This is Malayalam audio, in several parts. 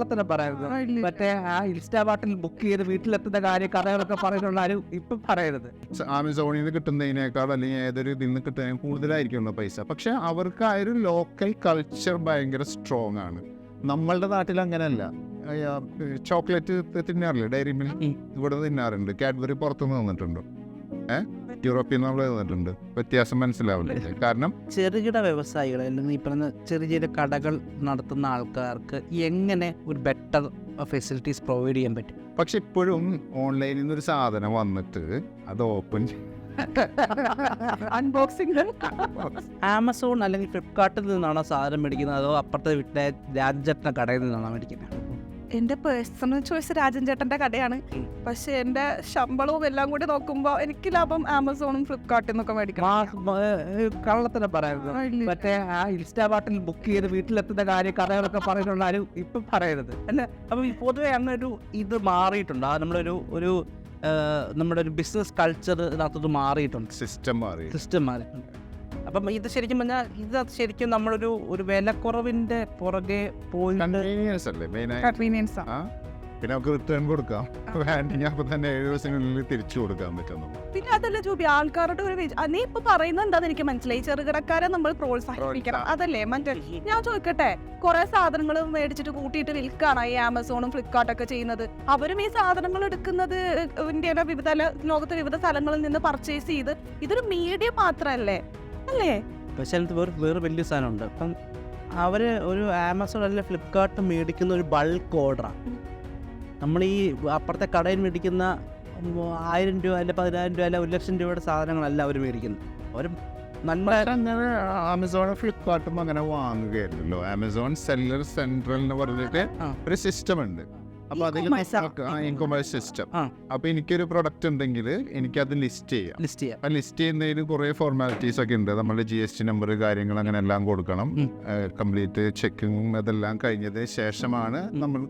കള്ളത്തരം പറയരുത്. മറ്റേ ആ ഇൻസ്റ്റാ പാട്ടിൽ ബുക്ക് ചെയ്ത് വീട്ടിലെത്തുന്ന കാര്യം കഥകളൊക്കെ പറയുന്നുള്ള ആരും ഇപ്പൊ പറയരുത്. ആമസോണിൽ നിന്ന് കിട്ടുന്നതിനേക്കാൾ അല്ലെങ്കിൽ ഏതൊരു ഇതിൽ നിന്ന് കിട്ടുന്നതിന് കൂടുതലായിരിക്കുമല്ലോ പൈസ. പക്ഷെ അവർക്ക് ആ ഒരു ലോക്കൽ കൾച്ചർ ഭയങ്കര സ്ട്രോങ് ആണ്. നമ്മളുടെ നാട്ടിൽ അങ്ങനെയല്ല. ചോക്ലേറ്റ് തിന്നാറില്ലേ? Dairy milk. ഇവിടെ തിന്നാറുണ്ട്. കാഡ്ബറി പുറത്തുനിന്ന് വന്നിട്ടുണ്ടോ ഏഹ് യൂറോപ്പിൽ നിന്ന് നമ്മൾ തന്നിട്ടുണ്ട് വ്യത്യാസം മനസ്സിലാവില്ല. കാരണം ചെറുകിട വ്യവസായികൾ അല്ലെങ്കിൽ ഈ പറഞ്ഞ ചെറിയ ചെറിയ കടകൾ നടത്തുന്ന ആൾക്കാർക്ക് എങ്ങനെ ഒരു ബെറ്റർ ഫെസിലിറ്റീസ് പ്രൊവൈഡ് ചെയ്യാൻ പറ്റും? പക്ഷെ ഇപ്പോഴും ഓൺലൈനിൽ നിന്ന് ഒരു സാധനം വന്നിട്ട് അത് ഓപ്പൺ അൺബോക്സിംഗ് ആമസോൺ അല്ലെങ്കിൽ ഫ്ലിപ്കാർട്ടിൽ നിന്നാണോ സാധനം മേടിക്കുന്നത്? അതോ അപ്പുറത്തെ വീട്ടിലെ രാജചട്ടന കടയിൽ നിന്നാണോ മേടിക്കുന്നത്? എന്റെ പേഴ്സണൽ ചോയ്സ് രാജൻ ചേട്ടന്റെ കടയാണ്. പക്ഷെ എന്റെ ശമ്പളവും എല്ലാം കൂടി നോക്കുമ്പോൾ എനിക്ക് ലാഭം ആമസോണും ഫ്ലിപ്കാർട്ടിൽ നിന്നൊക്കെ മേടിക്കണം. കള്ളത്തിനെ പറയരുത്. മറ്റേ ആ ഇൻസ്റ്റാബാട്ടിൽ ബുക്ക് ചെയ്ത് വീട്ടിലെത്തുന്ന കാര്യം കഥകളൊക്കെ പറയുന്നുള്ള ആരും ഇപ്പം പറയരുത്. അല്ല അപ്പം ഈ പൊതുവെ അങ്ങനൊരു ഒരു ഇത് മാറിയിട്ടുണ്ട്. ആ നമ്മളൊരു ഒരു നമ്മുടെ ഒരു ബിസിനസ് കൾച്ചർ ഇതിനകത്തത് മാറിയിട്ടുണ്ട്. സിസ്റ്റം മാറി. സിസ്റ്റം മാറിയിട്ടുണ്ട്. അപ്പം ഇത് ശരിക്കും പറഞ്ഞാൽ ഇത് ശരിക്കും നമ്മളൊരു ഒരു വിലക്കുറവിന്റെ പുറകെ പോയി കൺവീനിയൻസ് അല്ലേ കൺവീനിയൻസ് പിന്നെ നമുക്ക് റിട്ടേൺ കൊടുക്കാം. വേണ്ടെങ്കിൽ അപ്പൊ തന്നെ ഏഴ് ദിവസത്തിനുള്ളിൽ തിരിച്ചു കൊടുക്കാൻ പറ്റും നമുക്ക് പിന്നെ അതല്ല ജൂബി ആൾക്കാരുടെ ഒരു നീ ഇപ്പൊ പറയുന്നത് എന്താന്ന് എനിക്ക് മനസ്സിലായി. ചെറുകിടക്കാരെ നമ്മൾ പ്രോത്സാഹിപ്പിക്കണം. അതല്ലേ? മറ്റേ ഞാൻ ചോദിക്കട്ടെ കുറെ സാധനങ്ങൾ മേടിച്ചിട്ട് കൂട്ടിയിട്ട് വിൽക്കാണ് ഈ ആമസോണും ഫ്ലിപ്കാർട്ടൊക്കെ ചെയ്യുന്നത്. അവരും ഈ സാധനങ്ങൾ എടുക്കുന്നത് ഇന്ത്യയുടെ വിവിധ ലോകത്തെ വിവിധ സ്ഥലങ്ങളിൽ നിന്ന് പർച്ചേസ് ചെയ്ത് ഇതൊരു മീഡിയ മാത്രല്ലേ? അല്ലേ? പക്ഷെ അതിനകത്ത് വേറെ വേറെ വലിയ സാധനമുണ്ട്. അപ്പം അവർ ഒരു ആമസോൺ അല്ലെങ്കിൽ ഫ്ലിപ്കാർട്ട് മേടിക്കുന്ന ഒരു ബൾക്ക് ഓർഡറാണ് നമ്മൾ ഈ അപ്പുറത്തെ കടയിൽ മേടിക്കുന്ന ആയിരം രൂപ അല്ലെ പതിനായിരം രൂപ അല്ലെ ഒരു ലക്ഷം രൂപയുടെ സാധനങ്ങളല്ല അവർ മേടിക്കുന്നത്. അവർ ആമസോണും ഫ്ലിപ്കാർട്ടും അങ്ങനെ വാങ്ങുകയല്ലോ ആമസോൺ സെല്ലർ സെൻട്രൽ എന്ന് പറഞ്ഞിട്ട് ഒരു സിസ്റ്റം ഉണ്ട്. അപ്പൊ അതിൽ. ഇൻകൊമേഴ്സ് സിസ്റ്റം ആ. അപ്പൊ എനിക്കൊരു പ്രൊഡക്റ്റ് ഉണ്ടെങ്കിൽ എനിക്കത് ലിസ്റ്റ് ചെയ്യാം. ലിസ്റ്റ് ചെയ്യാം. ലിസ്റ്റ് ചെയ്യുന്നതിന് കുറേ ഫോർമാലിറ്റീസ് ഒക്കെ ഉണ്ട്. നമ്മുടെ ജി എസ് ടി നമ്പർ കാര്യങ്ങൾ അങ്ങനെ എല്ലാം കൊടുക്കണം. കംപ്ലീറ്റ് ചെക്കിങ്ങും അതെല്ലാം കഴിഞ്ഞതിന് ശേഷമാണ് നമ്മൾ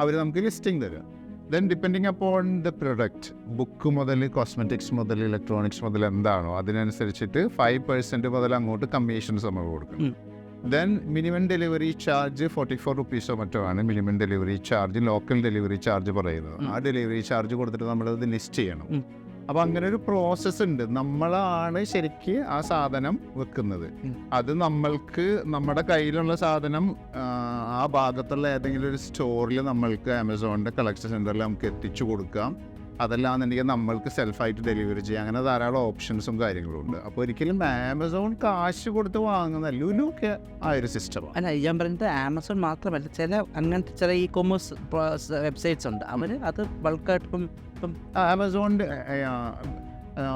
അവർ നമുക്ക് ലിസ്റ്റിംഗ് തരിക then depending upon the product book മുതൽ കോസ്മെറ്റിക്സ് മുതൽ ഇലക്ട്രോണിക്സ് മുതൽ എന്താണോ അതിനനുസരിച്ചിട്ട് ഫൈവ് പെർസെന്റ് മുതൽ അങ്ങോട്ട് കമ്മീഷൻസ് നമ്മൾ കൊടുക്കണം. Then minimum delivery charge forty four റുപ്പീസോ മറ്റോ ആണ് minimum delivery charge local delivery charge പറയുന്നത്. ആ ഡെലിവറി ചാർജ് കൊടുത്തിട്ട് നമ്മളത് ലിസ്റ്റ് ചെയ്യണം ഉം. അപ്പൊ അങ്ങനെ ഒരു പ്രോസസ്സ് ഉണ്ട് നമ്മളാണ് ശരിക്ക് ആ സാധനം വെക്കുന്നത്. അത് നമ്മൾക്ക് നമ്മുടെ കയ്യിലുള്ള സാധനം ആ, ഭാഗത്തുള്ള ഏതെങ്കിലും ഒരു സ്റ്റോറിൽ നമ്മൾക്ക് ആമസോണിന്റെ കളക്ഷൻ സെന്ററിൽ നമുക്ക് എത്തിച്ചു കൊടുക്കാം അതല്ലാന്നുണ്ടെങ്കിൽ നമ്മൾക്ക് സെൽഫായിട്ട് ഡെലിവറി ചെയ്യാം. അങ്ങനെ ധാരാളം ഓപ്ഷൻസും കാര്യങ്ങളും ഉണ്ട്. അപ്പോൾ ഒരിക്കലും ആമസോൺ കാശ് കൊടുത്ത് വാങ്ങുന്ന ലുലു ഒക്കെ ആ ഒരു സിസ്റ്റമാണ് അല്ല ഞാൻ പറഞ്ഞത് ആമസോൺ മാത്രമല്ല ചില അങ്ങനത്തെ ചില ഇ കൊമേഴ്സ് വെബ്സൈറ്റ്സ് ഉണ്ട്. അവർ അത് ബൾക്കായിട്ട് ഇപ്പം ഇപ്പം ആമസോണിന്റെ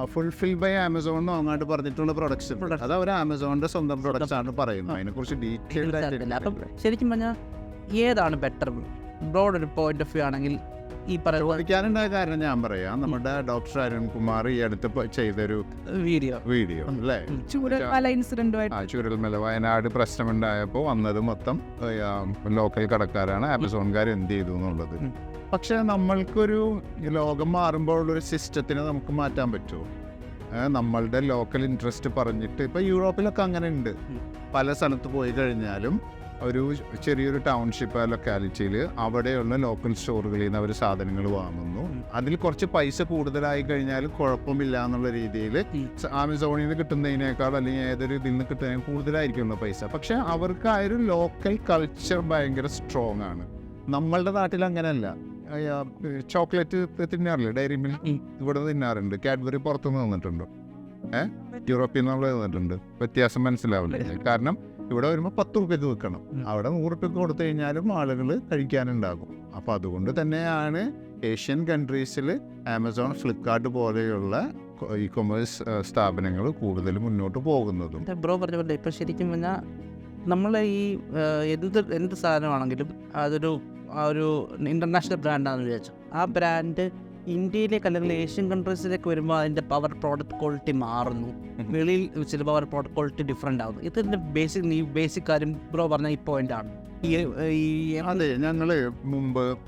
ഫുൾഫിൽ ബൈ ആമസോൺ എന്ന് അങ്ങോട്ട് പറഞ്ഞിട്ടുള്ള പ്രൊഡക്ട്സ്. അത് അവർ ആമസോണിന്റെ സ്വന്തം പ്രൊഡക്ട്സ് ആണ് പറയുന്നത് അതിനെക്കുറിച്ച് ഡീറ്റെയിൽഡ് ആയിട്ട് ശരിക്കും പറഞ്ഞാൽ ഏതാണ് ബെറ്റർ ബ്രോഡ് ഒരു പോയിന്റ് ഓഫ് വ്യൂ ആണെങ്കിൽ ഈ ചോദിക്കാനുണ്ടായ കാരണം ഞാൻ പറയാം. നമ്മുടെ ഡോക്ടർ അരുൺകുമാർ ഈ അടുത്ത് ചെയ്തൊരു വീഡിയോ. വീഡിയോ അല്ലേ? ചൂരൽമല ഇൻസിഡന്റുമായിട്ട് ആ ചുരൽമല വയനാട് പ്രശ്നമുണ്ടായപ്പോൾ വന്നത് മൊത്തം ലോക്കൽ കടക്കാരാണ്. ആമസോൺകാർ എന്ത് ചെയ്തു എന്നുള്ളത്. പക്ഷെ നമ്മൾക്കൊരു ലോകം മാറുമ്പോൾ ഒരു സിസ്റ്റത്തിനെ നമുക്ക് മാറ്റാൻ പറ്റുമോ? നമ്മളുടെ ലോക്കൽ ഇൻട്രസ്റ്റ് പറഞ്ഞിട്ട് ഇപ്പൊ യൂറോപ്പിലൊക്കെ അങ്ങനെ ഉണ്ട്. പല സ്ഥലത്ത് പോയി കഴിഞ്ഞാലും ഒരു ചെറിയൊരു ടൗൺഷിപ്പ് ലൊക്കാലിറ്റിയിൽ അവിടെയുള്ള ലോക്കൽ സ്റ്റോറുകളിൽ നിന്ന് അവർ സാധനങ്ങൾ വാങ്ങുന്നു. അതിൽ കുറച്ച് പൈസ കൂടുതലായി കഴിഞ്ഞാൽ കുഴപ്പമില്ല എന്നുള്ള രീതിയിൽ. ആമസോണിൽ നിന്ന് കിട്ടുന്നതിനേക്കാൾ അല്ലെങ്കിൽ ഏതൊരു ഇതിൽ നിന്ന് കിട്ടുന്നതിന് കൂടുതലായിരിക്കുമല്ലോ പൈസ. പക്ഷെ അവർക്ക് ആ ഒരു ലോക്കൽ കൾച്ചർ ഭയങ്കര സ്ട്രോങ് ആണ്. നമ്മളുടെ നാട്ടിൽ അങ്ങനെയല്ല. ചോക്ലേറ്റ് തിന്നാറില്ലേ? Dairy milk. ഇവിടെ തിന്നാറുണ്ട്. കാഡ്ബറി പുറത്തുനിന്ന് തന്നിട്ടുണ്ടോ. ഏഹ് യൂറോപ്പിൽ നിന്ന് നമ്മൾ തന്നിട്ടുണ്ട്. വ്യത്യാസം മനസ്സിലാവില്ല കാരണം ഇവിടെ വരുമ്പോൾ പത്ത് റുപ്യക്ക് വെക്കണം. അവിടെ നൂറ് റുപ്യക്ക് കൊടുത്തു കഴിഞ്ഞാലും ആളുകൾ കഴിക്കാനുണ്ടാകും. അപ്പോൾ അതുകൊണ്ട് തന്നെയാണ് ഏഷ്യൻ കൺട്രീസിൽ ആമസോൺ ഫ്ലിപ്കാർട്ട് പോലെയുള്ള ഇ കൊമേഴ്സ് സ്ഥാപനങ്ങൾ കൂടുതൽ മുന്നോട്ട് പോകുന്നതും. ബ്രോ പറഞ്ഞ പോലെ ഇപ്പം ശരിക്കും പറഞ്ഞാൽ നമ്മൾ ഈ എന്ത് എന്ത് സാധനമാണെങ്കിലും അതൊരു ഒരു ഇന്റർനാഷണൽ ബ്രാൻഡാണെന്ന് വിചാരിച്ചു. ആ ബ്രാൻഡ് ഇന്ത്യയിലേക്ക് അല്ലെങ്കിൽ ഏഷ്യൻ കൺട്രീസിലേക്ക് വരുമ്പോൾ അതിന്റെ പവർ പ്രോഡക്റ്റ് ക്വാളിറ്റി മാറുന്നു. വെളിയിൽ ചില പവർ പ്രോഡക്റ്റ് ക്വാളിറ്റി ഡിഫറെന്റ് ആവുന്നു ഇതിന്റെ ബേസിക് ഈ ബേസിക് കാര്യം ബ്രോ പറഞ്ഞ ഈ പോയിന്റ് ആണ്. ഈ ഈ അതെ ഞങ്ങൾ മുമ്പ്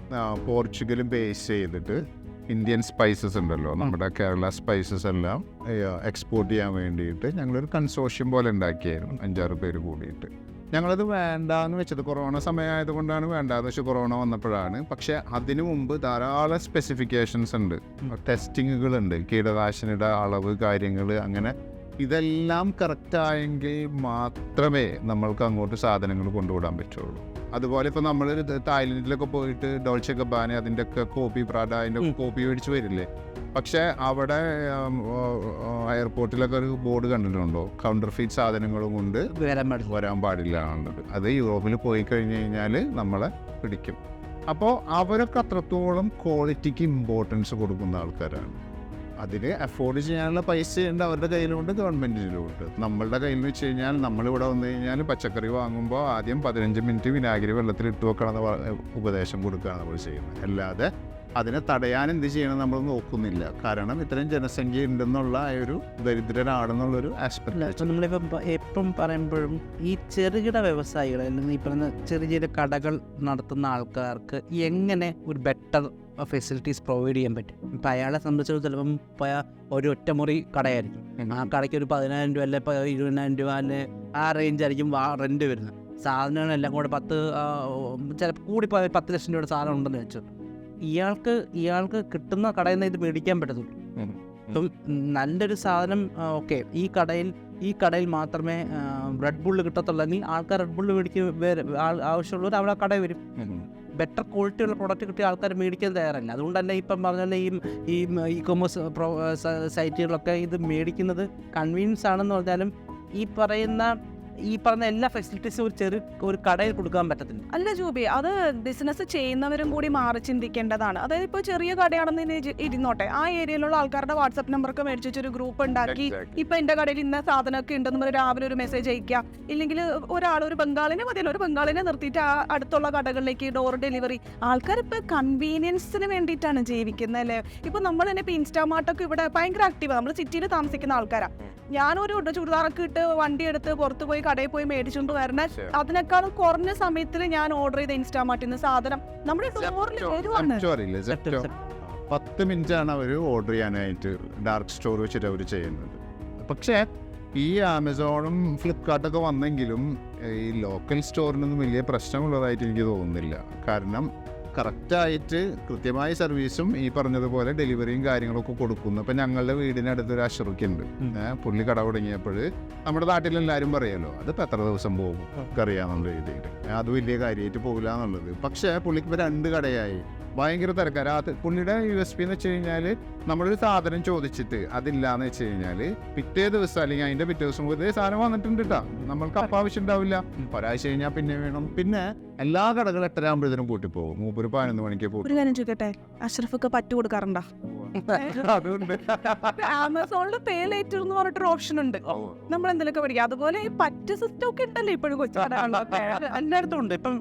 പോർച്ചുഗലും ബേസ് ചെയ്തിട്ട് ഇന്ത്യൻ സ്പൈസസ് ഉണ്ടല്ലോ. നമ്മുടെ കേരള സ്പൈസസ് എല്ലാം എക്സ്പോർട്ട് ചെയ്യാൻ വേണ്ടിയിട്ട് ഞങ്ങളൊരു കൺസോഷ്യം പോലെ ഉണ്ടാക്കിയായിരുന്നു. അഞ്ചാറ് പേര് കൂടിയിട്ട്. ഞങ്ങളത് വേണ്ടാന്ന് വെച്ചത് കൊറോണ സമയമായതുകൊണ്ടാണ് വേണ്ടാന്ന് വെച്ചാൽ കൊറോണ വന്നപ്പോഴാണ്. പക്ഷെ അതിനു മുമ്പ് ധാരാളം സ്പെസിഫിക്കേഷൻസ് ഉണ്ട്. ടെസ്റ്റിങ്ങുകൾ ടെസ്റ്റിങ്ങുകളുണ്ട് കീടനാശിനിയുടെ അളവ് കാര്യങ്ങൾ അങ്ങനെ ഇതെല്ലാം കറക്റ്റായെങ്കിൽ മാത്രമേ നമ്മൾക്ക് അങ്ങോട്ട് സാധനങ്ങൾ കൊണ്ടുവിടാൻ പറ്റുള്ളൂ. അതുപോലെ ഇപ്പോൾ നമ്മൾ തായ്ലൻഡിലൊക്കെ പോയിട്ട് ഡോൾച്ചെ ബാന അതിന്റെ ഒക്കെ കോപ്പി പ്രാഡ അതിന്റെ കോപ്പി മേടിച്ച് വരില്ലേ? പക്ഷേ അവിടെ എയർപോർട്ടിലൊക്കെ ഒരു ബോർഡ് കണ്ടിട്ടുണ്ടോ? കൗണ്ടർ ഫീറ്റ് സാധനങ്ങളും കൊണ്ട് വരാൻ പാടില്ല. എന്നുള്ളത്. അത് യൂറോപ്പിൽ പോയി കഴിഞ്ഞ് കഴിഞ്ഞാൽ നമ്മളെ പിടിക്കും. അപ്പോൾ അവരൊക്കെ അത്രത്തോളം ക്വാളിറ്റിക്ക് ഇമ്പോർട്ടൻസ് കൊടുക്കുന്ന ആൾക്കാരാണ്. അതിന് അഫോർഡ് ചെയ്യാനുള്ള പൈസ ഉണ്ട് അവരുടെ കയ്യിലുണ്ട് ഗവൺമെന്റിലുണ്ട് നമ്മളുടെ കയ്യിൽ എന്ന് വെച്ച് കഴിഞ്ഞാൽ നമ്മളിവിടെ വന്നു കഴിഞ്ഞാൽ പച്ചക്കറി വാങ്ങുമ്പോൾ ആദ്യം പതിനഞ്ച് മിനിറ്റ് വിനാഗിരി വെള്ളത്തിൽ ഇട്ട് വെക്കണമെന്ന് ഉപദേശം കൊടുക്കുകയാണ് നമ്മൾ ചെയ്യുന്നത്. അല്ലാതെ അതിനെ തടയാൻ എന്ത് ചെയ്യണം നമ്മൾ നോക്കുന്നില്ല. കാരണം ഇത്രയും ജനസംഖ്യ ഉണ്ടെന്നുള്ള ഒരു ദരിദ്രരാണെന്നുള്ളൊരു ആസ്പെക്ട് നമ്മളിപ്പം എപ്പം പറയുമ്പോഴും ഈ ചെറുകിട വ്യവസായികൾ അല്ലെങ്കിൽ ഈ പറയുന്ന ചെറിയ ചെറിയ കടകൾ നടത്തുന്ന ആൾക്കാർക്ക് എങ്ങനെ ഒരു ബെറ്റർ ഫെസിലിറ്റീസ് പ്രൊവൈഡ് ചെയ്യാൻ പറ്റും? ഇപ്പം അയാളെ സംബന്ധിച്ചിടത്തോളം ചിലപ്പം പോയ ഒരു ഒറ്റമുറി കടയായിരിക്കും. ആ കടയ്ക്ക് ഒരു പതിനായിരം രൂപ അല്ലെ ഇരുപതിനായിരം രൂപ അല്ലെ ആ റേഞ്ച് ആയിരിക്കും റെന്റ് വരുന്നത്. സാധനങ്ങളെല്ലാം കൂടെ പത്ത് ചിലപ്പോൾ കൂടിപ്പോയ പത്ത് ലക്ഷം രൂപയുടെ സാധനം ഉണ്ടെന്ന് വെച്ചു. ഇയാൾക്ക് ഇയാൾക്ക് കിട്ടുന്ന കടയിൽ നിന്ന് ഇത് മേടിക്കാൻ പറ്റത്തുള്ളൂ. ഇപ്പം നല്ലൊരു സാധനം ഓക്കെ. ഈ കടയിൽ ഈ കടയിൽ മാത്രമേ റെഡ് ബുള്ള് കിട്ടത്തുള്ളെങ്കിൽ ആൾക്കാർ റെഡ് ബുള്ള് മേടിക്കും ആവശ്യമുള്ളവർ അവിടെ ആ കടയിൽ വരും ബെറ്റർ ക്വാളിറ്റി ഉള്ള പ്രോഡക്റ്റ് കിട്ടിയ ആൾക്കാർ മേടിക്കാൻ തയ്യാറല്ല. അതുകൊണ്ട് തന്നെ ഇപ്പം പറഞ്ഞ ഈ ഈ ഇ കൊമേഴ്സ് സൈറ്റുകളൊക്കെ ഇത് മേടിക്കുന്നത് കൺവീനിയൻസ് ആണെന്ന് പറഞ്ഞാലും ഈ പറയുന്ന ഈ പറഞ്ഞ എല്ലാ ഫെസിലിറ്റീസും ഒരു ചെറു ഒരു കടയിൽ കൊടുക്കാൻ പറ്റത്തില്ല. അല്ല ജൂബി അത് ബിസിനസ് ചെയ്യുന്നവരും കൂടി മാറി ചിന്തിക്കേണ്ടതാണ്. അതായത് ഇപ്പോൾ ചെറിയ കടയാണെന്ന് ഇരുന്നോട്ടെ. ആ ഏരിയയിലുള്ള ആൾക്കാരുടെ വാട്സപ്പ് നമ്പറൊക്കെ മേടിച്ച് ഒരു ഗ്രൂപ്പ് ഉണ്ടാക്കി ഇപ്പൊ എന്റെ കടയിൽ ഇന്ന സാധനമൊക്കെ ഉണ്ടെന്ന് പറഞ്ഞ് രാവിലെ ഒരു മെസ്സേജ് അയക്കുക ഇല്ലെങ്കിൽ ഒരാൾ ഒരു ബംഗാളിനെ മതിയല്ലോ ഒരു ബംഗാളിനെ നിർത്തിയിട്ട് ആ അടുത്തുള്ള കടകളിലേക്ക് ഡോർ ഡെലിവറി ആൾക്കാർ ഇപ്പൊ കൺവീനിയൻസിന് വേണ്ടിയിട്ടാണ് ജീവിക്കുന്നത് അല്ലേ? ഇപ്പൊ നമ്മൾ തന്നെ ഇപ്പൊ ഇൻസ്റ്റാമാർട്ടൊക്കെ ഇവിടെ ഭയങ്കര ആക്റ്റീവ് നമ്മൾ സിറ്റിയിൽ താമസിക്കുന്ന ആൾക്കാരാണ് ഞാനൊരു ചുരിദാറൊക്കെ ഇട്ട് വണ്ടി എടുത്ത് പുറത്ത് പോയി കടയിൽ പോയി മേടിച്ചുകൊണ്ട് വരണ. അതിനേക്കാളും കുറഞ്ഞ സമയത്തിൽ ഞാൻ ഓർഡർ ചെയ്ത ഇൻസ്റ്റാമാർട്ടിൽ നിന്ന് സാധനം. നമ്മുടെ ഡോറിൽ വരുവാണ്. Zepto പത്ത് മിനിറ്റ് ആണ് അവർ ഓർഡർ ചെയ്യാനായിട്ട് ഡാർക്ക് സ്റ്റോർ വെച്ചിട്ട് അവർ ചെയ്യുന്നത്. പക്ഷേ ഈ ആമസോണും ഫ്ലിപ്കാർട്ടൊക്കെ വന്നെങ്കിലും ഈ ലോക്കൽ സ്റ്റോറിനൊന്നും വലിയ പ്രശ്നമുള്ളതായിട്ട് എനിക്ക് തോന്നുന്നില്ല. കാരണം കറക്റ്റായിട്ട് കൃത്യമായ സർവീസും ഈ പറഞ്ഞതുപോലെ ഡെലിവറിയും കാര്യങ്ങളൊക്കെ കൊടുക്കുന്നു. ഇപ്പം ഞങ്ങളുടെ വീടിനടുത്ത് ഒരു അഷറുക്കുണ്ട് പുള്ളി കട തുടങ്ങിയപ്പോൾ നമ്മുടെ നാട്ടിലെല്ലാവരും പറയുമല്ലോ അതിപ്പോൾ എത്ര ദിവസം പോകും അറിയാമെന്നുള്ള രീതിയിൽ അത് വലിയ കാര്യമായിട്ട് പോകില്ല എന്നുള്ളത് പക്ഷേ പുള്ളിക്ക് ഇപ്പോൾ രണ്ട് കടയായി. ഭയങ്കര തിരക്കാർ ആ പുള്ളിയുടെ യു എസ് പി എന്ന് വെച്ച് കഴിഞ്ഞാൽ നമ്മളൊരു സാധനം ചോദിച്ചിട്ട് അതില്ലാന്ന് വെച്ച് കഴിഞ്ഞാൽ പിറ്റേ ദിവസം അല്ലെങ്കിൽ അതിന്റെ പിറ്റേ ദിവസം ഇതേ സാധനം വന്നിട്ടുണ്ട് കേട്ടോ നമ്മൾക്ക് അപ്പം ആവശ്യം ഉണ്ടാവില്ല. ഒരാഴ്ച കഴിഞ്ഞാൽ പിന്നെ വേണം. പിന്നെ എല്ലാ കടകളും എട്ടരാകുമ്പോഴത്തേനും പൂട്ടിപ്പോകും മൂപ്പര് പതിനൊന്ന് മണിക്ക് പോകും. ഒരു കാര്യം ചോദിക്കട്ടെ? അഷ്റഫൊക്കെ പറ്റു കൊടുക്കാറുണ്ടോ? അതുകൊണ്ട് ആമസോണിൽ പേ ലേറ്റർ എന്ന് പറഞ്ഞിട്ടൊരു ഓപ്ഷൻ ഉണ്ട്. നമ്മൾ എന്തെങ്കിലുമൊക്കെ പഠിക്കുക അതുപോലെ ഈ പറ്റ് സിസ്റ്റം ഒക്കെ ഉണ്ടല്ലോ ഇപ്പോഴും. എല്ലായിടത്തും ഉണ്ട്. ഇപ്പം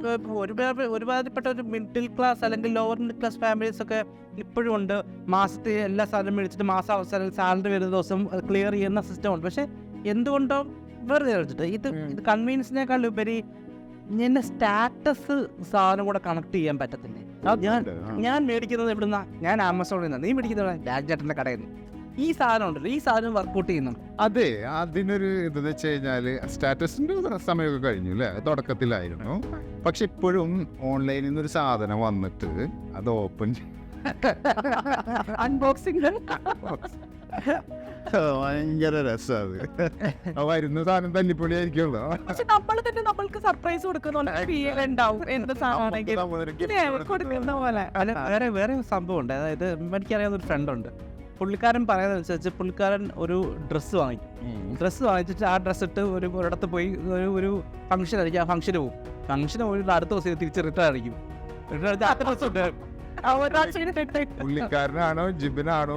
ഒരുപാട് ഒരുപാടുപ്പെട്ട ഒരു മിഡിൽ ക്ലാസ് അല്ലെങ്കിൽ ലോവർ മിഡിൽ ക്ലാസ് ഫാമിലീസ് ഒക്കെ ഇപ്പോഴും ഉണ്ട്. മാസത്തെ എല്ലാ സാധനം മേടിച്ചിട്ട് മാസം അവസാനം സാലറി വരുന്ന ദിവസം ക്ലിയർ ചെയ്യുന്ന സിസ്റ്റം ഉണ്ട്. പക്ഷെ എന്തുകൊണ്ടോ വെറുതെ വെച്ചിട്ട് ഇത് ഇത് കൺവീനിയൻസിനേക്കാൾ ഉപരി എന്നെ സ്റ്റാറ്റസ് സാധനം കൂടെ കണക്ട് ചെയ്യാൻ പറ്റത്തില്ലേ? ഞാൻ ഞാൻ മേടിക്കുന്നത് എവിടുന്ന? ഞാൻ ആമസോണിൽ നിന്ന്. നീ മേടിക്കുന്നത് രാജേട്ടന്റെ കടയിൽ നിന്ന്. ഈ സാധനം ഉണ്ടല്ലോ ഈ സാധനം വർക്ക്ഔട്ട് ചെയ്യുന്നുണ്ട് അതെ അതിനൊരു എന്താ വെച്ച് കഴിഞ്ഞാൽ സ്റ്റാറ്റസിന്റെ സമയമൊക്കെ കഴിഞ്ഞു അല്ലേ? തുടക്കത്തിലായിരുന്നു. പക്ഷെ ഇപ്പോഴും ഓൺലൈനിൽ നിന്ന് ഒരു സാധനം വന്നിട്ട് അത് ഓപ്പൺ അൺബോക്സിംഗ് ഭയങ്കര രസമാണ് അത് വരുന്ന സാധനം തല്ലിപ്പൊളി ആയിരിക്കുമല്ലോ പക്ഷെ നമ്മൾ തന്നെ നമ്മൾക്ക് സർപ്രൈസ് കൊടുക്കുന്ന ഫീൽ ഉണ്ടാവും. എന്ത് സാധനമാണെങ്കിലും ഇല്ലേ, കൊടുക്കുന്ന പോലെ. അല്ല വേറെ വേറെ സംഭവം ഉണ്ട് അതായത് എനിക്കറിയാവുന്ന ഒരു ഫ്രണ്ട് ഉണ്ട്. പുള്ളിക്കാരൻ പറയുന്നതനുസരിച്ച് പുള്ളിക്കാരൻ ഒരു ഡ്രസ്സ് വാങ്ങി. ഡ്രസ്സ് വാങ്ങിച്ചിട്ട് ആ ഡ്രസ്സ് ഇട്ട് ഒരു ഒരിടത്ത് പോയി ഒരു ഒരു ഫംഗ്ഷൻ ആയിരിക്കും. ആ ഫംഗ്ഷന് പോകും ഫംഗ്ഷന് പോയിട്ട് അടുത്ത ദിവസം തിരിച്ച് റിട്ടേൺ അടിക്കും. റിട്ടേൺ അടിച്ച് അടുത്ത ഡ്രസ്സ് ഉണ്ട് ആ ഒരാഴ്ചയിൽ ഇട്ടിട്ട് പുള്ളിക്കാരനാണോ ജിബിനാണോ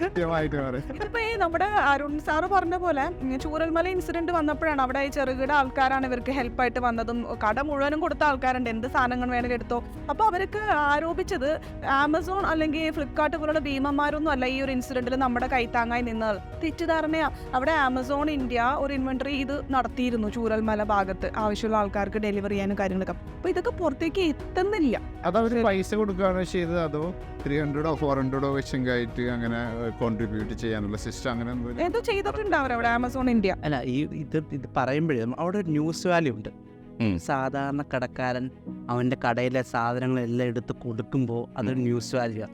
കൃത്യമായിട്ട് ഇതിപ്പോ ഈ നമ്മുടെ അരുൺ സാറ് പറഞ്ഞ പോലെ ചൂരൽമല ഇൻസിഡന്റ് വന്നപ്പോഴാണ് അവിടെ ഈ ചെറുകിട ആൾക്കാരാണ് ഇവർക്ക് ഹെൽപ്പായിട്ട് വന്നതും കട മുഴുവനും കൊടുത്ത ആൾക്കാരുണ്ട്. എന്ത് സാധനങ്ങൾ വേണമെങ്കിലും എടുത്തോ. അപ്പൊ അവർക്ക് ആരോപിച്ചത് ആമസോൺ അല്ലെങ്കിൽ ഫ്ലിപ്കാർട്ട് പോലുള്ള ഭീമന്മാരൊന്നും അല്ല ഈ ഒരു ഇൻസിഡന്റിൽ നമ്മുടെ കൈത്താങ്ങായി നിന്നത്. തെറ്റിദ്ധാരണയാ. അവിടെ ആമസോൺ ഇന്ത്യ ഒരു ഇൻവെന്ററി ഇത് നടത്തിയിരുന്നു ചൂരൽമല ഭാഗത്ത്. ആവശ്യമുള്ള ആൾക്കാർക്ക് ഡെലിവറി ചെയ്യാനും കാര്യങ്ങളൊക്കെ. അപ്പൊ ഇതൊക്കെ പുറത്തേക്ക് എത്തുന്നില്ല. അതവർ പൈസ കൊടുക്കുകയാണോ ചെയ്തത്? അതോ ത്രീ ഹൺഡ്രഡോ ഫോർ ഹൺഡ്രഡോ വെച്ചെങ്കിൽ ആയിട്ട് അങ്ങനെ കോൺട്രിബ്യൂട്ട് ചെയ്യാനുള്ള സിസ്റ്റം അങ്ങനെ എന്തെങ്കിലും എന്തോ ചെയ്തിട്ടുണ്ട് അവരവിടെ ആമസോൺ ഇന്ത്യ അല്ല ഈ ഇത് ഇത് പറയുമ്പോഴേ അവിടെ ഒരു ന്യൂസ് വാല്യൂ ഉണ്ട്. സാധാരണ കടക്കാരൻ അവന്റെ കടയിലെ സാധനങ്ങളെല്ലാം എടുത്ത് കൊടുക്കുമ്പോൾ അതൊരു ന്യൂസ് വാല്യൂ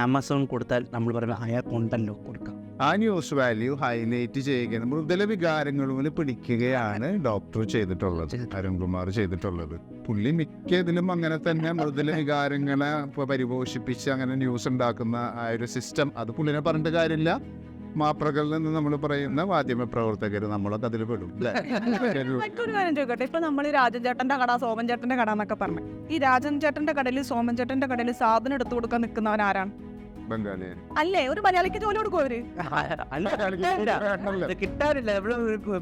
ആമസോൺ കൊടുത്താൽ നമ്മൾ പറയുമ്പോൾ അയാൾ കൊണ്ടല്ലോ കൊടുക്കാം. ആ ന്യൂസ് വാല്യൂ ഹൈലൈറ്റ് ചെയ്യുകയാണ്. മൃദുല വികാരങ്ങളിൽ പിടിക്കുകയാണ് ഡോക്ടർ ചെയ്തിട്ടുള്ളത് അരുൺകുമാർ ചെയ്തിട്ടുള്ളത്. പുള്ളി മിക്ക ഇതിലും അങ്ങനെ തന്നെ മൃദുല വികാരങ്ങളെ പരിപോഷിപ്പിച്ച് അങ്ങനെ ന്യൂസ് ഉണ്ടാക്കുന്ന ആ ഒരു സിസ്റ്റം അത് പുള്ളിനെ പറഞ്ഞിട്ട് കാര്യമില്ല. മാപ്രകളിൽ നിന്ന് നമ്മൾ പറയുന്ന മാധ്യമ പ്രവർത്തകർ നമ്മളൊക്കെ അതിൽ പെടും അല്ലേ? ഒരു- മറ്റൊരു കാര്യം ചോദിക്കട്ടെ. ഇപ്പൊ നമ്മൾ രാജൻ ചേട്ടന്റെ കട സോമൻ ചേട്ടന്റെ കട എന്നൊക്കെ പറഞ്ഞു. ഈ രാജൻ ചേട്ടന്റെ കടയിൽ സോമൻ ചേട്ടന്റെ കടയിൽ സാധനം എടുത്തു കൊടുക്കാൻ നിൽക്കുന്നവൻ ആരാണ്? ബംഗാളിയാണ് അല്ലേ? ഒരു മലയാളിക്ക് ജോലി കൊടുക്കും അവർ അല്ല ഇത് കിട്ടാനില്ല ഇവിടെ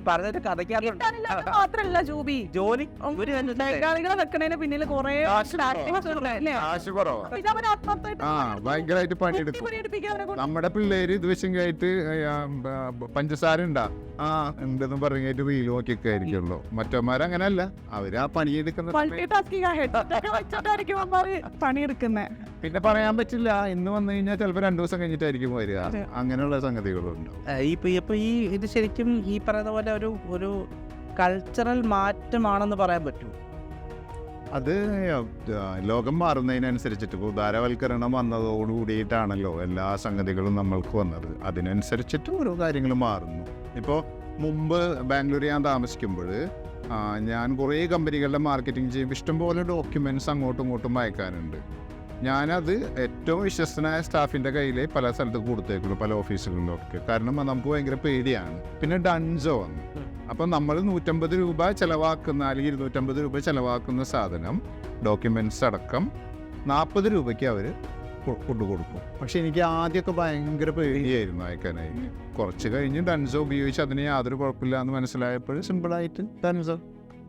പറഞ്ഞിട്ട് കഥയ്ക്കാറുണ്ട് കിട്ടാനില്ല അത് മാത്രല്ല ജൂബി. ജോലി ഒരു ബംഗാളികളെ വെക്കണേന് പിന്നിൽ കുറെ കാശ് അല്ലേ? കാശ് കുറവാ. ഇത് അവൻ ആത്മാർത്ഥമായിട്ട് ആ ഭയങ്കരമായിട്ട് പണിയെടുക്കും പണിയെടുപ്പിക്കാൻ അവരെ കൊണ്ട് നമ്മുടെ പിള്ളേര് ഇത് കഴിഞ്ഞിട്ട് പഞ്ചസാര ഉണ്ടാ ആ ഉണ്ടെന്ന് പറഞ്ഞിട്ട് റീൽ നോക്കിയൊക്കെ അങ്ങനെ മറ്റന്മാരങ്ങനല്ല അവർ ആ പണിയെടുക്കുന്ന മൾട്ടി ടാസ്കിങ് ഹെഡ്സെറ്റ് വെച്ചിട്ടായിരിക്കും അവന്മാര് പണിയെടുക്കുന്നത് പിന്നെ പറയാൻ പറ്റില്ല. ഇന്ന് വന്നു കഴിഞ്ഞാൽ ചിലപ്പോൾ രണ്ടു ദിവസം കഴിഞ്ഞിട്ടായിരിക്കും വരിക. അങ്ങനെയുള്ള സംഗതികളുണ്ട്. ഇപ്പൊ ഇപ്പൊ ഈ ഇത് ശരിക്കും ഈ പറയുന്ന പോലെ ഒരു ഒരു കൾച്ചറൽ മാറ്റമാണെന്ന് പറയാൻ പറ്റും. അത് ലോകം മാറുന്നതിനനുസരിച്ചിട്ട് ഇപ്പോൾ ഉദാരവൽക്കരണം വന്നതോടുകൂടിയിട്ടാണല്ലോ എല്ലാ സംഗതികളും നമ്മൾക്ക് വന്നത്. അതിനനുസരിച്ചിട്ട് ഓരോ കാര്യങ്ങൾ മാറുന്നു. ഇപ്പോൾ മുമ്പ് ബാംഗ്ലൂർ ഞാൻ താമസിക്കുമ്പോൾ ഞാൻ കുറേ കമ്പനികളുടെ മാർക്കറ്റിംഗ് ചെയ്യുമ്പോൾ ഇഷ്ടംപോലെ ഡോക്യുമെന്റ്സ് അങ്ങോട്ടും ഇങ്ങോട്ടും അയക്കാനുണ്ട്. ഞാനത് ഏറ്റവും വിശ്വസ്തനായ സ്റ്റാഫിന്റെ കയ്യിൽ പല സ്ഥലത്ത് കൊടുത്തേക്കുള്ളൂ പല ഓഫീസുകളിലൊക്കെ. കാരണം നമുക്ക് ഭയങ്കര പേടിയാണ്. പിന്നെ ഡൺസോ വന്നു. അപ്പം നമ്മൾ നൂറ്റമ്പത് രൂപ ചിലവാക്കുന്ന അല്ലെങ്കിൽ ഇരുന്നൂറ്റമ്പത് രൂപ ചിലവാക്കുന്ന സാധനം ഡോക്യുമെന്റ്സ് അടക്കം നാൽപ്പത് രൂപയ്ക്ക് അവർ കൊണ്ടു കൊടുക്കും. പക്ഷെ എനിക്ക് ആദ്യമൊക്കെ ഭയങ്കര പേടിയായിരുന്നു അയക്കാനായി. കുറച്ച് കഴിഞ്ഞ് ഡൺസോ ഉപയോഗിച്ച് അതിന് യാതൊരു കുഴപ്പമില്ല എന്ന് മനസ്സിലായപ്പോൾ സിമ്പിളായിട്ട് ഡൺസോ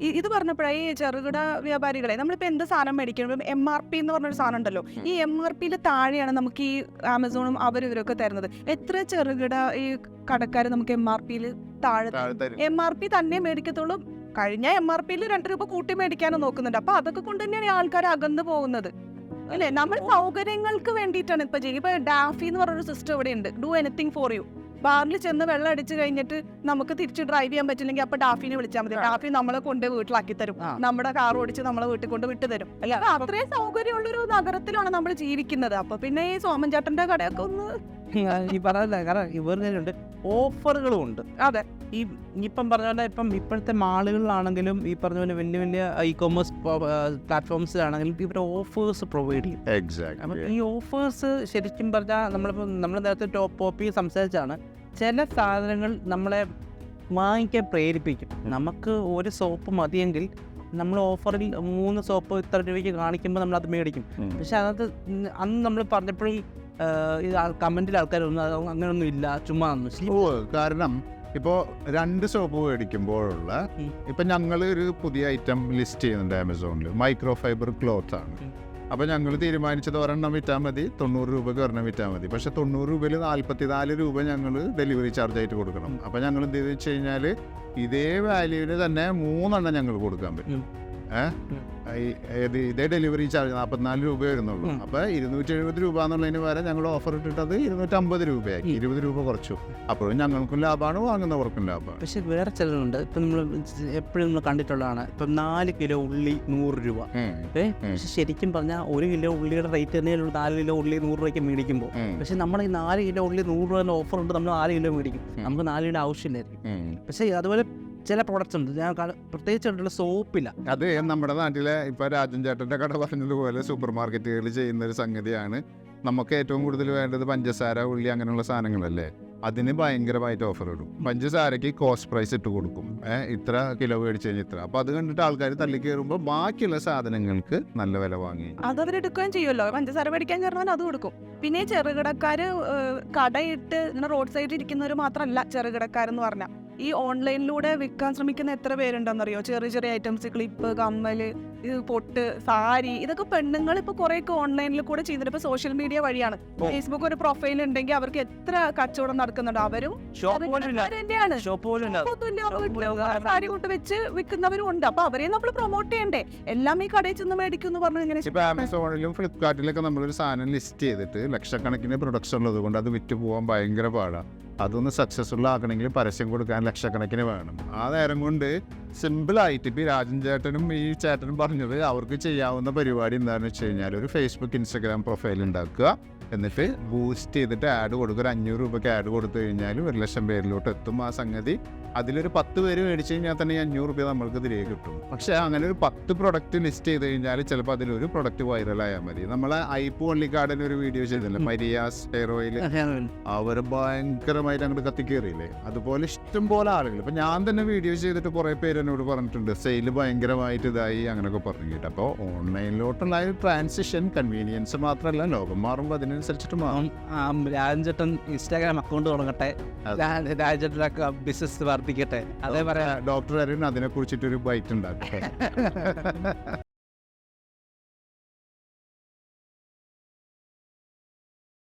ഇത് പറഞ്ഞപ്പോഴേ ഈ ചെറുകിട വ്യാപാരികളെ നമ്മളിപ്പോൾ എന്ത് സാധനം മേടിക്കുമ്പോഴും എം ആർ പി എന്ന് പറഞ്ഞൊരു സാധനം ഉണ്ടല്ലോ ഈ എം ആർ പിയിൽ താഴെയാണ് നമുക്ക് ഈ ആമസോണും അവരും ഇവരൊക്കെ തരുന്നത്. എത്ര ചെറുകിട ഈ കടക്കാർ നമുക്ക് എം ആർ പിയിൽ താഴെ എം ആർ പി തന്നെ മേടിക്കത്തുള്ളൂ. കഴിഞ്ഞ എം ആർ പിയിൽ രണ്ട് രൂപ കൂട്ടി മേടിക്കാനും നോക്കുന്നുണ്ട്. അപ്പൊ അതൊക്കെ കൊണ്ട് തന്നെയാണ് ഈ ആൾക്കാർ അകന്നു പോകുന്നത്. അല്ലെ? നമ്മൾ സൗകര്യങ്ങൾക്ക് വേണ്ടിയിട്ടാണ് ഇപ്പൊ ചെയ്യുക ഇപ്പൊ ഡാഫി എന്ന് പറഞ്ഞൊരു സിസ്റ്റം ഇവിടെ ഉണ്ട് ഡു എനിത്തിങ് ഫോർ യു ബാറിൽ ചെന്ന് വെള്ളം അടിച്ചു കഴിഞ്ഞിട്ട് നമുക്ക് തിരിച്ച് ഡ്രൈവ് ചെയ്യാൻ പറ്റില്ലെങ്കിൽ അപ്പൊ ഡാഫിനെ വിളിച്ചാൽ മതി. ഡാഫി നമ്മളെ കൊണ്ട് വീട്ടിലാക്കി തരും. നമ്മുടെ കാർ ഓടിച്ച് നമ്മളെ വീട്ടിൽ കൊണ്ട് വിട്ടു തരും. അത്രയും സൗകര്യമുള്ളൊരു നഗരത്തിലാണ് നമ്മൾ ജീവിക്കുന്നത്. അപ്പൊ പിന്നെ ഈ സോമൻ ചേട്ടന്റെ കടയൊക്കെ ഒന്ന് ഈ പറഞ്ഞ കാരണം ഇവരുണ്ട് ഓഫറുകളും ഉണ്ട്. അതെ. ഈ ഇപ്പം പറഞ്ഞ പോലെ ഇപ്പം ഇപ്പോഴത്തെ മാളുകളിലാണെങ്കിലും ഈ പറഞ്ഞ പോലെ വലിയ വലിയ ഇ കോമേഴ്സ് പ്ലാറ്റ്ഫോംസിലാണെങ്കിലും ഇവർ ഓഫേഴ്സ് പ്രൊവൈഡ് ചെയ്യും. അപ്പം എക്സാക്ട് ഈ ഓഫേഴ്സ് ശരിക്കും പറഞ്ഞാൽ നമ്മളിപ്പോൾ നമ്മൾ നേരത്തെ ടോപ്പ് പോപ്പി സംസാരിച്ചാണ് ചില സാധനങ്ങൾ നമ്മളെ വാങ്ങിക്കാൻ പ്രേരിപ്പിക്കും. നമുക്ക് ഒരു സോപ്പ് മതിയെങ്കിൽ നമ്മൾ ഓഫറിൽ മൂന്ന് സോപ്പ് ഇത്ര രൂപയ്ക്ക് കാണിക്കുമ്പോൾ നമ്മൾ അത് മേടിക്കും പക്ഷെ അതിനകത്ത് അന്ന് നമ്മൾ പറഞ്ഞപ്പോഴും ഇത് കമന്റിൽ ആൾക്കാരൊന്നും അങ്ങനെയൊന്നും ഇല്ല ചുമ്മാ ഓ കാരണം ഇപ്പോൾ രണ്ട് സോപ്പ് മേടിക്കുമ്പോഴുള്ള. ഇപ്പം ഞങ്ങൾ ഒരു പുതിയ ഐറ്റം ലിസ്റ്റ് ചെയ്യുന്നുണ്ട് ആമസോണിൽ മൈക്രോ ഫൈബർ ക്ലോത്ത് ആണ്. അപ്പോൾ ഞങ്ങൾ തീരുമാനിച്ചത് ഒരെണ്ണം വിറ്റാൽ മതി തൊണ്ണൂറ് രൂപയ്ക്ക് ഒരെണ്ണം വിറ്റാൽ മതി. പക്ഷെ തൊണ്ണൂറ് രൂപയിൽ നാൽപ്പത്തി നാല് രൂപ ഞങ്ങൾ ഡെലിവറി ചാർജ് ആയിട്ട് കൊടുക്കണം. അപ്പോൾ ഞങ്ങൾ എന്ത് ചെയ്തെന്ന് വെച്ച് കഴിഞ്ഞാൽ ഇതേ വാല്യൂവിന് തന്നെ മൂന്നെണ്ണം ഞങ്ങൾ കൊടുക്കാൻ പറ്റും. ഏത് ഇതേ ഡെലിവറി ചാർജ് നാൽപ്പത്തിനാല് രൂപ വരുന്നുള്ളൂ. അപ്പോൾ ഇരുന്നൂറ്റി എഴുപത് രൂപ എന്നുള്ളതിന് പകരം ഞങ്ങൾ ഓഫർ ഇട്ടിട്ടത് ഇരുന്നൂറ്റമ്പത് രൂപയാക്കി. ഇരുപത് രൂപ കുറച്ചു. അപ്പോഴും ഞങ്ങൾക്കും ലാഭമാണ് വാങ്ങുന്നവർക്കും ലാഭമാണ് പക്ഷെ വേറെ ചിലരുണ്ട്. ഇപ്പം നമ്മൾ എപ്പോഴും നമ്മൾ കണ്ടിട്ടുള്ളതാണ്. ഇപ്പം നാല് കിലോ ഉള്ളി നൂറ് രൂപ. ഏ? പക്ഷെ ശരിക്കും പറഞ്ഞാൽ ഒരു കിലോ ഉള്ളിയുടെ റേറ്റ് തന്നെ നാല് കിലോ ഉള്ളി നൂറ് രൂപയ്ക്ക് മേടിക്കുമ്പോൾ. പക്ഷെ നമ്മൾ ഈ നാല് കിലോ ഉള്ളി നൂറ് രൂപ ഓഫർ ഉണ്ട് നമ്മൾ നാല് കിലോ മേടിക്കും. നമുക്ക് നാല് കിലോ ആവശ്യമില്ലായിരിക്കും. പക്ഷേ അതുപോലെ ചില പ്രോഡക്റ്റ്സ് ഉണ്ട്. ഞാൻ പ്രത്യേകിച്ച് കണ്ടിട്ടുള്ള സോപ്പില്ല അത് നമ്മുടെ നാട്ടിലെ ഇപ്പൊ രാജൻ ചേട്ടന്റെ കട പറഞ്ഞതുപോലെ സൂപ്പർ മാർക്കറ്റുകളിൽ ചെയ്യുന്ന ഒരു സംഗതിയാണ്. നമുക്ക് ഏറ്റവും കൂടുതൽ വേണ്ടത് പഞ്ചസാര ഉള്ളി അങ്ങനെയുള്ള സാധനങ്ങളല്ലേ? അതിന് ഭയങ്കരമായിട്ട് ഓഫർ ഇടും. പഞ്ചസാരയ്ക്ക് കോസ്റ്റ് പ്രൈസ് ഇട്ട് കൊടുക്കും. ഇത്ര കിലോ മേടിച്ചു കഴിഞ്ഞാൽ ഇത്ര. അപ്പൊ അത് കണ്ടിട്ട് ആൾക്കാർ തള്ളി കയറുമ്പോൾ ബാക്കിയുള്ള സാധനങ്ങൾക്ക് നല്ല വില വാങ്ങി. അത് അവരെടുക്കുകയും ചെയ്യുമല്ലോ. പഞ്ചസാര മേടിക്കാൻ കയറുന്നവൻ അത് കൊടുക്കും. പിന്നെ ചെറുകിടക്കാർ കടയിട്ട് ഇങ്ങനെ റോഡ് സൈഡിൽ ഇരിക്കുന്നവർ മാത്രമല്ല ചെറുകിടക്കാരെന്ന് പറഞ്ഞാൽ ഈ ഓൺലൈനിലൂടെ വിൽക്കാൻ ശ്രമിക്കുന്ന എത്ര പേരുണ്ടെന്നറിയോ? ചെറിയ ചെറിയ ഐറ്റംസ് ക്ലിപ്പ് കമ്മൽ ഇത് പൊട്ട് സാരി ഇതൊക്കെ പെണ്ണുങ്ങൾ ഇപ്പൊ കുറെ ഒക്കെ ഓൺലൈനിൽ കൂടെ ചെയ്തിട്ട് ഇപ്പൊ സോഷ്യൽ മീഡിയ വഴിയാണ്. ഫേസ്ബുക്ക് ഒരു പ്രൊഫൈൽ ഉണ്ടെങ്കിൽ അവർക്ക് എത്ര കച്ചവടം നടക്കുന്നുണ്ട്? അവരും സാരി കൊണ്ട് വെച്ച് വിൽക്കുന്നവരും ഉണ്ട്. അപ്പൊ അവരെ നമ്മൾ പ്രൊമോട്ട് ചെയ്യണ്ടേ? എല്ലാം ഈ കടയിൽ ചെന്ന് മേടിക്കും എന്ന് പറഞ്ഞു ഇങ്ങനെ ഇപ്പൊ ആമസോണിലും ഫ്ലിപ്കാർട്ടിലൊക്കെ നമ്മളൊരു സാധനം ലിസ്റ്റ് ചെയ്തിട്ട് ലക്ഷക്കണക്കിന് പ്രൊഡക്ഷൻ ഉള്ളത് കൊണ്ട് അത് വിറ്റ് പോകാൻ ഭയങ്കര പാടാണ് അതൊന്ന് സക്സസ്ഫുൾ ആക്കണമെങ്കിൽ പരസ്യം കൊടുക്കാൻ ലക്ഷക്കണക്കിന് വേണം. ആ നേരം കൊണ്ട് സിമ്പിളായിട്ട് ഇപ്പം ഈ രാജൻ ചേട്ടനും ഈ ചേട്ടനും പറഞ്ഞത് അവർക്ക് ചെയ്യാവുന്ന പരിപാടി എന്താണെന്ന് വെച്ച് കഴിഞ്ഞാൽ ഒരു ഫേസ്ബുക്ക് ഇൻസ്റ്റഗ്രാം പ്രൊഫൈൽ ഉണ്ടാക്കുക. എന്നിട്ട് ബൂസ്റ്റ് ചെയ്തിട്ട് ആഡ് കൊടുക്കുക ഒരു അഞ്ഞൂറ് രൂപയ്ക്ക് ആഡ് കൊടുത്തു കഴിഞ്ഞാൽ ഒരു ലക്ഷം പേരിലോട്ട് എത്തും ആ സംഗതി. അതിലൊരു പത്ത് പേര് മേടിച്ചു കഴിഞ്ഞാൽ തന്നെ ഈ അഞ്ഞൂറ് രൂപ നമ്മൾക്ക് തിരികെ കിട്ടും. പക്ഷേ അങ്ങനെ ഒരു പത്ത് പ്രൊഡക്റ്റ് ലിസ്റ്റ് ചെയ്ത് കഴിഞ്ഞാൽ ചിലപ്പോൾ അതിലൊരു പ്രൊഡക്റ്റ് വൈറലായാൽ മതി. നമ്മളെ ഐപ്പ് ഗാർഡൻ ഒരു വീഡിയോ ചെയ്തില്ലേ? മരിയാസ് ഹെയർ ഓയിൽ അവർ ഭയങ്കരമായിട്ട് അങ്ങോട്ട് കത്തിക്കേറിയില്ലേ? അതുപോലെ ഇഷ്ടം പോലെ ആളുകൾ ഇപ്പം ഞാൻ തന്നെ വീഡിയോ ചെയ്തിട്ട് കുറേ പേര് എന്നോട് പറഞ്ഞിട്ടുണ്ട്. സെയിൽ ഭയങ്കരമായിട്ട് ഇതായി അങ്ങനെയൊക്കെ പറഞ്ഞു കേട്ടോ അപ്പോൾ ഓൺലൈനിലോട്ടുള്ള ഒരു ട്രാൻസിഷൻ കൺവീനിയൻസ് മാത്രമല്ല ലോകം മാറുമ്പോൾ അതിനനുസരിച്ചിട്ട് മാറും രാജൻചേട്ടൻ ഇൻസ്റ്റാഗ്രാം അക്കൗണ്ട് തുടങ്ങട്ടെ. രാജൻചേട്ടനൊക്കെ ബിസിനസ് വർദ്ധിക്കട്ടെ. അതേ പറയാം. ഡോക്ടർ അരുൺ അതിനെ കുറിച്ചിട്ടൊരു ബൈറ്റ് ഉണ്ടാക്കും